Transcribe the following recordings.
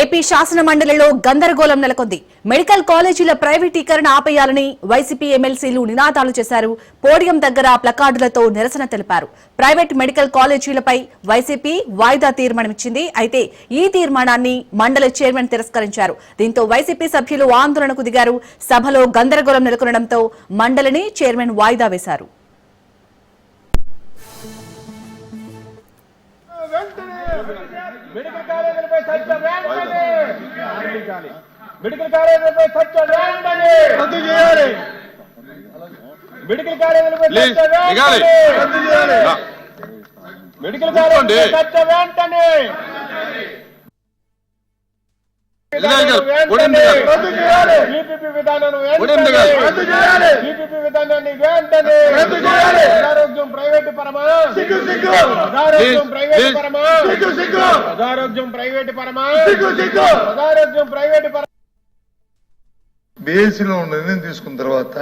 AP శాసన మండలిలో గందరగోళం నెలకొంది. మెడికల్ కాలేజీల ప్రైవేటీకరణ ఆపేయాలని వైసీపీ ఎమ్మెల్సీలు నినాదాలు చేశారు. పోడియం దగ్గర ప్లకార్డులతో నిరసన తెలిపారు. ప్రైవేట్ మెడికల్ కాలేజీలపై వైసీపీ వాయిదా తీర్మానమిచ్చింది. అయితే ఈ తీర్మానాన్ని మండలి చైర్మన్ తిరస్కరించారు. దీంతో వైసీపీ సభ్యులు ఆందోళనకు దిగారు. సభలో గందరగోళం నెలకొనడంతో మండలిని చైర్మన్ వాయిదా వేశారు. మెడికల్ కాలేజీలపై చర్చ వెంటనే మెడికల్ కాలేజీలపై చర్చ వెంటనే రద్దు చేయాలి. మెడికల్ కాలేజీలపై దిగాలి. వెంటనే రద్దు చేయాలి. మెడికల్ కాలేజీలపై చేయాలి. ఈపీపీ విధానాన్ని వెంటనే ఆరోగ్యం ప్రైవేట్ పరమా. సిగ్గు సిగ్గు. ఆరోగ్యం ప్లీజ్, ప్రైవేట్. పరమా. సిగ్గు సిగ్గు. ఆరోగ్యం ప్రైవేట్ పరమా. సిగ్గు సిగ్గు. ఆరోగ్యం ప్రైవేట్ పరమా బీఎస్సీలో నిర్ణయం తీసుకున్న తర్వాత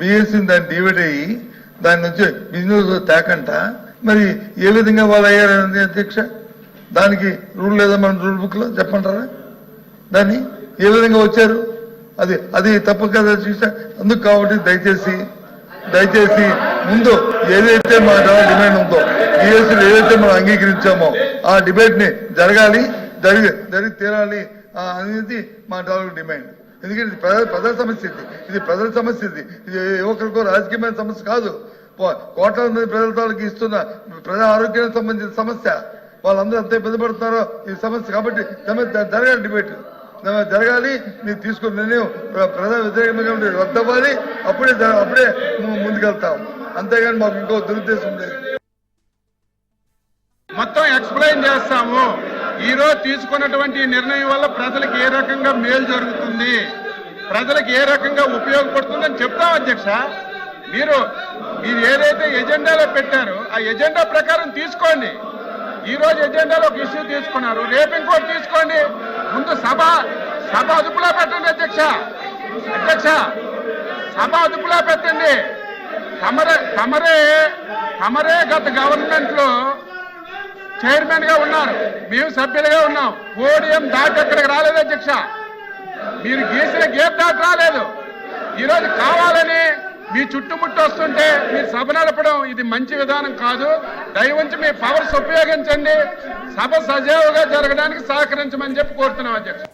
బీఎస్సీ దాన్ని డివైడ్ అయ్యి దాని నుంచి బిజినెస్ తేకంట. మరి ఏ విధంగా వాళ్ళు అయ్యారని అధ్యక్ష? దానికి రూల్ లేదా మన రూల్ బుక్లో చెప్పంటారా దాన్ని ఏ విధంగా వచ్చారు? అది అది తప్పు కదా అధ్యక్ష? అందుకు కాబట్టి దయచేసి దయచేసి ముందు ఏదైతే మా డిమాండ్ ఉందో బీఎస్సీలో ఏదైతే మనం అంగీకరించామో ఆ డిబేట్ని జరగాలి జరిగి జరిగి తీరాలి అనేది మా డెవలప్ డిమాండ్. ఎందుకంటే ఇది ప్రజల ప్రజల సమస్య ఇది. ఇది ప్రజల సమస్య ఇది. ఇది యువకులకు రాజకీయమైన సమస్య కాదు. కోట్ల మంది ప్రజల తాలూకు ఇస్తున్న ప్రజా ఆరోగ్యానికి సంబంధించిన సమస్య. వాళ్ళందరూ ఎంత ఇబ్బంది పడుతున్నారో ఈ సమస్య కాబట్టి జరగాలి డిబేట్. జరగాలి మీరు తీసుకున్న నిర్ణయం ప్ర- ప్రజా రద్దవ్వాలి అప్పుడే అప్పుడే ముందుకెళ్తాం అంతేగాని మాకు ఇంకో దురుద్దేశం లేదు. మొత్తం ఎక్స్ప్లెయిన్ చేస్తాము. ఈ రోజు తీసుకున్నటువంటి నిర్ణయం వల్ల ప్రజలకు ఏ రకంగా మేలు జరుగుతుంది? ప్రజలకు ఏ రకంగా ఉపయోగపడుతుందని చెప్తాం అధ్యక్ష? మీరు మీరు ఏదైతే ఎజెండాలో పెట్టారో ఆ ఎజెండా ప్రకారం తీసుకోండి. ఈ రోజు ఎజెండాలో ఒక ఇష్యూ తీసుకున్నారు. రేపు ఇంకోటి తీసుకోండి. ముందు సభ సభ అదుపులో పెట్టండి అధ్యక్ష. అధ్యక్ష సభ అదుపులో పెట్టండి. తమరే తమరే తమరే గత గవర్నమెంట్లో చైర్మన్గా ఉన్నారు. మేము సభ్యులుగా ఉన్నాం. పోడియం దాటి అక్కడికి రాలేదు అధ్యక్ష. మీరు గీసిన గేట్ దాటి రాలేదు. ఈరోజు కావాలని మీ చుట్టుముట్టు వస్తుంటే మీరు సభ నడపడం ఇది మంచి విధానం కాదు. దయవంచి మీ పవర్స్ ఉపయోగించండి. సభ సజావుగా జరగడానికి సహకరించమని చెప్పి కోరుతున్నాం అధ్యక్ష.